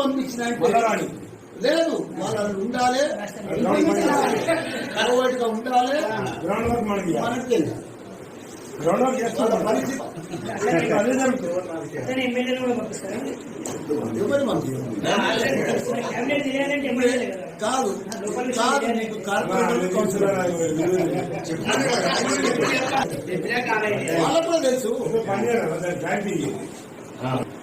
పంపించిన. లేదు వాళ్ళు ఉండాలి కరోవైట్గా ఉండాలి మనకి ఎమ్మెల్యేలే కదా? కాదు కాదు నీకు కార్పొరేటర్ కౌన్సిలర్ వాళ్ళకు కూడా తెలుసు.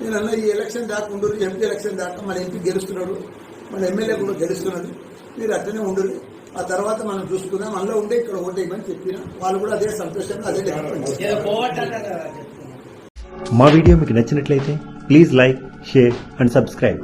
నేను అన్న ఈ ఎలక్షన్ దాకా ఉండరు ఎంపీ ఎలక్షన్ దాకా మన ఎంపీ గెలుస్తున్నాడు మన ఎమ్మెల్యే కూడా గెలుస్తున్నాడు. మీరు అట్లనే ఉండరు ఆ తర్వాత మనం చూసుకుందాం. అందులో ఉండే ఇక్కడ ఓటేయమని చెప్పిన వాళ్ళు కూడా అదే సంతోషంగా అదే మా వీడియో మీకు నచ్చినట్లయితే please like share and subscribe.